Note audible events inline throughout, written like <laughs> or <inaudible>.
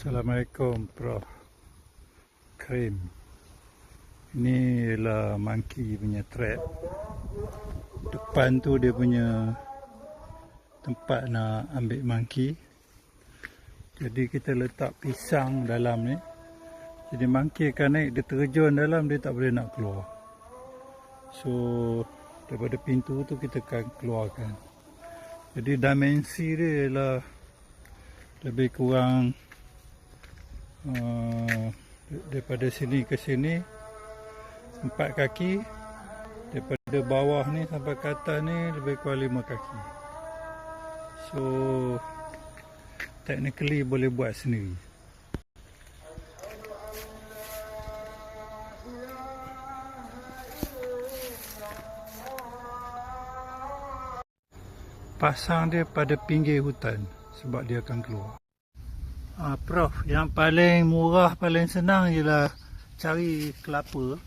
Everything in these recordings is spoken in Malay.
Assalamualaikum Prof. Karim Ini ialah monkey punya trap Depan tu dia punya Tempat nak ambil monkey. Jadi kita letak pisang dalam ni. Jadi monkey akan naik Dia terjun dalam dia tak boleh nak keluar. So Daripada pintu tu kita akan keluarkan. Jadi dimensi dia ialah Lebih kurang uh, daripada sini ke sini empat kaki. Daripada bawah ni sampai ke atas ni lebih kurang lima kaki. So technically boleh buat sendiri. Pasang dia pada pinggir hutan sebab dia akan keluar Ah, Prof, yang paling murah, paling senang ialah cari kelapa.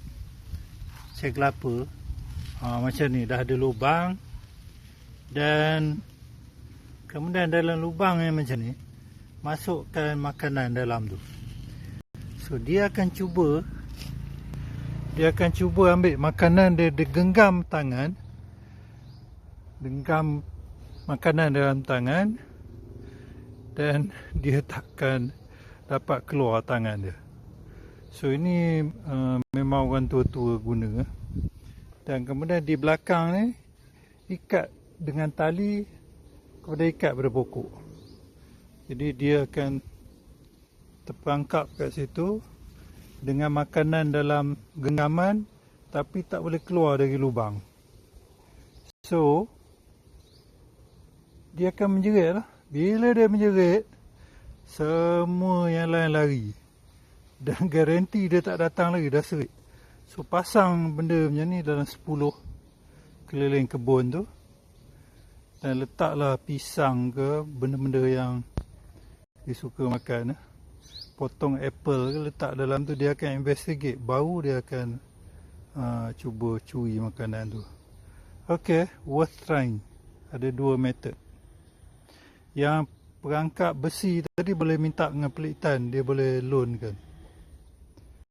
Cari kelapa. Ah, macam ni, dah ada lubang. Dan kemudian dalam lubang yang macam ni, masukkan makanan dalam tu. So, dia akan cuba, dia akan cuba ambil makanan dia, dia genggam tangan. Genggam makanan dalam tangan dan dia takkan dapat keluar tangan dia. So ini uh, memang orang tua-tua guna. Dan kemudian di belakang ni ikat dengan tali kemudian ikat pada pokok. Jadi dia akan terperangkap kat situ dengan makanan dalam genggaman tapi tak boleh keluar dari lubang. So dia akan menjerit lah. Bila dia menjerit, semua yang lain lari. Dan <laughs> garanti dia tak datang lagi, dah serit. So pasang benda macam ni dalam 10 keliling kebun tu. Dan letaklah pisang ke benda-benda yang dia suka makan. Eh. Potong apple ke letak dalam tu, dia akan investigate. Baru dia akan uh, cuba curi makanan tu. Okay, worth trying. Ada dua method yang perangkap besi tadi boleh minta dengan pelitan dia boleh loan kan